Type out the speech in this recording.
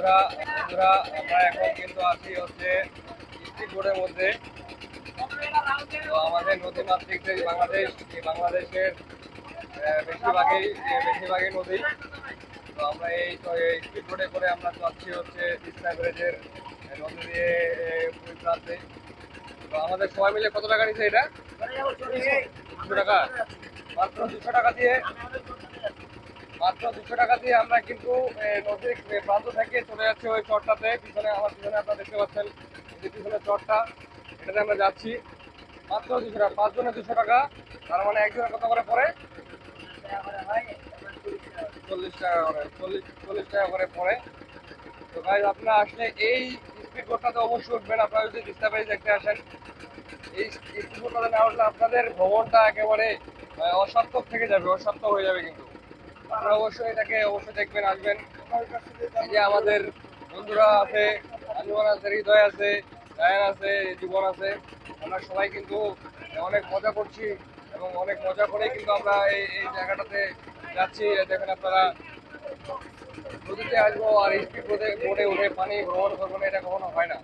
বন্ধুরা বন্ধুরা, আমরা এখন কিন্তু আছি হচ্ছে বোর্ডের মধ্যে। তো আমাদের নদী মাতৃক যে বাংলাদেশ এই বাংলাদেশের বেশিরভাগই বেশিরভাগই নদী। তো আমরা এই এই বোর্ডে করে আমরা যাচ্ছি হচ্ছে তিস্তা ব্রিজের নদী দিয়ে ওই প্রান্তে। তো আমাদের সবাই মিলে কত টাকা নিচ্ছে এটা? দুশো টাকা। মাত্র দুশো টাকা দিয়ে মাত্র দুশো টাকা দিয়ে আমরা কিন্তু নদীর প্রান্ত থেকে চলে যাচ্ছি ওই চরটাতে। পিছনে আমার পিছনে আপনারা দেখতে পাচ্ছেন যে পিছনে চরটা, এটাতে আমরা যাচ্ছি। মাত্র দুশো টাকা, পাঁচজনে দুশো টাকা, তার মানে একজনের কত করে পড়ে? চল্লিশ টাকা করে, চল্লিশ চল্লিশ টাকা করে পড়ে। তো ভাই, আপনারা আসলে এই স্পিড বোটটাতে অবশ্যই উঠবেন, আপনারা যদি ব্রিজ দেখতে আসেন। এই স্পিড বোটটাতে না উঠলে আপনাদের ভ্রমণটা একেবারে অসার্থক থেকে যাবে, অসার্থক হয়ে যাবে কিন্তু। আপনারা অবশ্যই এটাকে অবশ্যই দেখবেন, আসবেন। যে আমাদের বন্ধুরা আছে আজীবন আছে, হৃদয় আছে জায়ান আছে, জীবন আছে, আমরা সবাই কিন্তু অনেক মজা করছি এবং অনেক মজা করেই কিন্তু আমরা এই এই জায়গাটাতে যাচ্ছি। দেখেন আপনারা, নদীতে আসব আর স্পিড বোটে বোটে উঠে পানি ভ্রমণ করব না, এটা কখনো হয় না।